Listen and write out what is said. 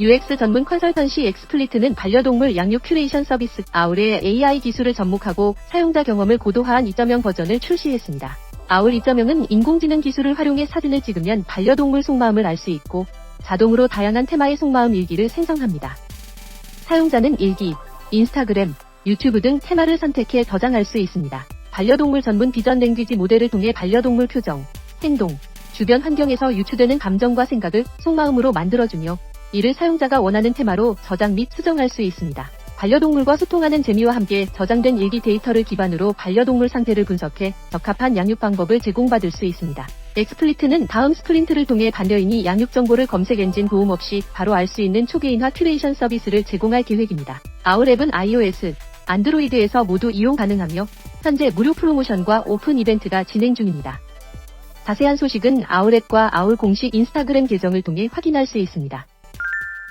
UX 전문 컨설턴시 엑스플리트는 반려동물 양육 큐레이션 서비스 아울의 AI 기술을 접목하고 사용자 경험을 고도화한 2.0 버전을 출시했습니다. 아울 2.0은 인공지능 기술을 활용해 사진을 찍으면 반려동물 속마음을 알 수 있고 자동으로 다양한 테마의 속마음 일기를 생성합니다. 사용자는 일기, 인스타그램, 유튜브 등 테마를 선택해 저장할 수 있습니다. 반려동물 전문 비전 랭귀지 모델을 통해 반려동물 표정, 행동, 주변 환경에서 유추되는 감정과 생각을 속마음으로 만들어주며 이를 사용자가 원하는 테마로 저장 및 수정할 수 있습니다. 반려동물과 소통하는 재미와 함께 저장된 일기 데이터를 기반으로 반려동물 상태를 분석해 적합한 양육 방법을 제공받을 수 있습니다. 엑스플리트는 다음 스프린트를 통해 반려인이 양육 정보를 검색 엔진 도움 없이 바로 알 수 있는 초기인화 큐레이션 서비스를 제공할 계획입니다. 아울앱은 iOS, 안드로이드에서 모두 이용 가능하며 현재 무료 프로모션과 오픈 이벤트가 진행 중입니다. 자세한 소식은 아울앱과 아울 공식 인스타그램 계정을 통해 확인할 수 있습니다.